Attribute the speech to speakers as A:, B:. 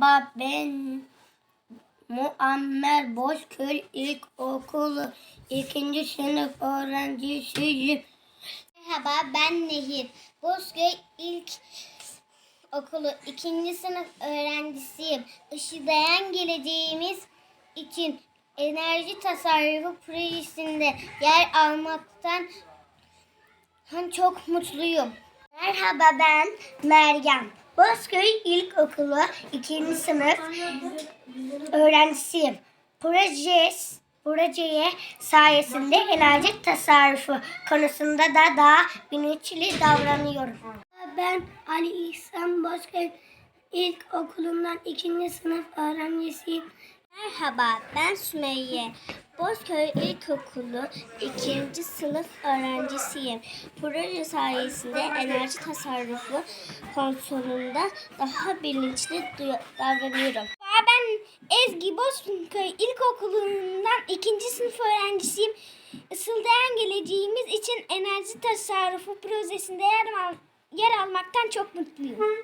A: Merhaba ben Muammer Bozköy İlkokulu ikinci sınıf öğrencisiyim.
B: Merhaba ben Nehir. Bozköy İlk Okulu 2. sınıf öğrencisiyim. Işıdayan geleceğimiz için enerji tasarrufu projesinde yer almaktan çok mutluyum.
A: Merhaba ben Meryem. Bozköy İlkokulu ikinci sınıf öğrencisiyim. Projes, projeye sayesinde enerji tasarrufu konusunda da daha bilinçli davranıyorum. Ben Ali İhsan Bozköy İlkokulu'ndan ikinci sınıf öğrencisiyim.
B: Merhaba ben Sümeyye. Bozköy İlkokulu 2. sınıf öğrencisiyim. Proje sayesinde enerji tasarrufu konusunda daha bilinçli davranıyorum. Ben Ezgi Bozköy İlkokulu'ndan 2. sınıf öğrencisiyim. Isıldayan geleceğimiz için enerji tasarrufu projesinde yer, al- yer almaktan çok mutluyum.